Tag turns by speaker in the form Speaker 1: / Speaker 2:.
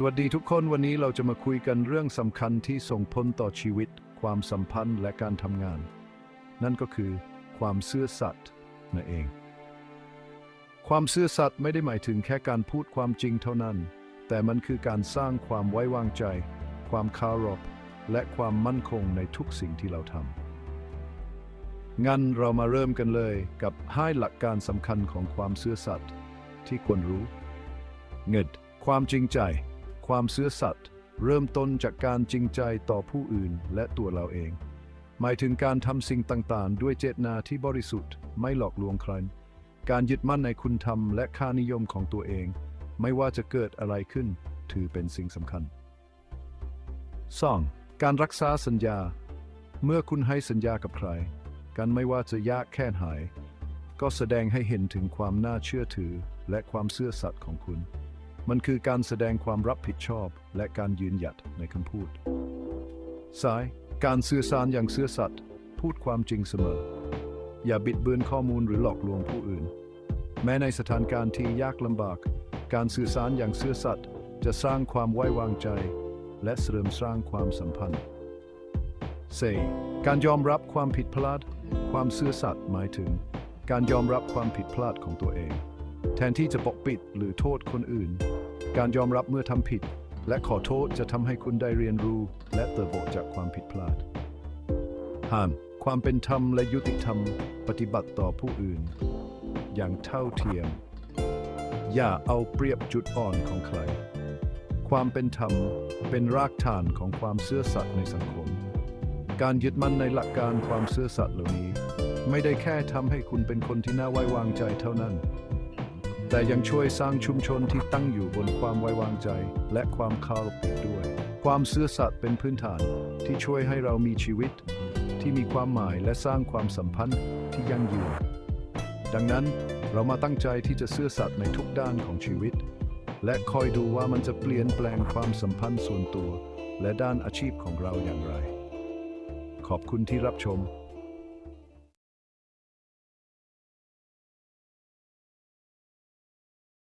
Speaker 1: สวัสดีทุกคนวันนี้เราจะมาคุยกันเรื่องสำคัญที่ส่งผลต่อชีวิต ความสัมพันธ์และการทำงาน นั่นก็คือ ความซื่อสัตย์นั่นเอง ความซื่อสัตย์ไม่ได้หมายถึงแค่การพูดความจริงเท่านั้น แต่มันคือการสร้างความไว้วางใจ ความคารพและความมั่นคงในทุกสิ่งที่เราทำงั้นเรามาเริ่มกันเลยกับห้าหลักการสำคัญของความซื่อสัตย์ที่ควรรู้ เงิดความจริงใจ ความซื่อสัตย์เริ่มต้นจากการจริงใจต่อผู้อื่นและตัวเราเอง หมายถึงการทำสิ่งต่างๆ ด้วยเจตนาที่บริสุทธิ์ไม่หลอกลวงใคร การยึดมั่นในคุณธรรมและค่านิยมของตัวเอง ไม่ว่าจะเกิดอะไรขึ้น ถือเป็นสิ่งสำคัญ 2. การรักษาสัญญา เมื่อคุณให้สัญญากับใคร กันไม่ว่าจะยากแค่ไหนก็แสดงให้เห็นถึงความน่าเชื่อถือและความซื่อสัตย์ของคุณ มันคือการแสดงความรับผิดชอบและการยืนหยัดในคำพูด สาย การสื่อสารอย่างซื่อสัตย์พูดความจริงเสมอ อย่าบิดเบือนข้อมูลหรือหลอกลวงผู้อื่น แม้ในสถานการณ์ที่ยากลำบาก การสื่อสารอย่างซื่อสัตย์จะสร้างความไว้วางใจ และเสริมสร้างความสัมพันธ์ 4. การยอมรับความผิดพลาด ความซื่อสัตย์หมายถึง การยอมรับความผิดพลาดของตัวเอง แทนที่จะปกปิดหรือโทษคนอื่น การยอมรับเมื่อทำผิด และขอโทษจะทำให้คุณได้เรียนรู้ และเติบโตจากความผิดพลาดห้ามความเป็นธรรมและยุติธรรม ปฏิบัติต่อผู้อื่น อย่างเท่าเทียม อย่าเอาเปรียบจุดอ่อนของใคร ความเป็นธรรมเป็นรากฐานของความซื่อสัตย์ในสังคม การยึดมั่นในหลักการความซื่อสัตย์เหล่านี้ ไม่ได้แค่ทำให้คุณเป็นคนที่น่าไว้วางใจเท่านั้น แต่ยังช่วยสร้างชุมชนที่ตั้งอยู่บนความไว้วางใจ และความเคารพอีกด้วย ความซื่อสัตย์เป็นพื้นฐานที่ช่วยให้เรามีชีวิต ที่มีความหมายและสร้างความสัมพันธ์ที่ยั่งยืน ดังนั้นเรามาตั้งใจที่จะซื่อสัตย์ในทุกด้านของชีวิต และคอยดูว่ามันจะเปลี่ยนแปลงความสัมพันธ์ส่วนตัว และด้านอาชีพของเราอย่างไร ขอบคุณที่รับชม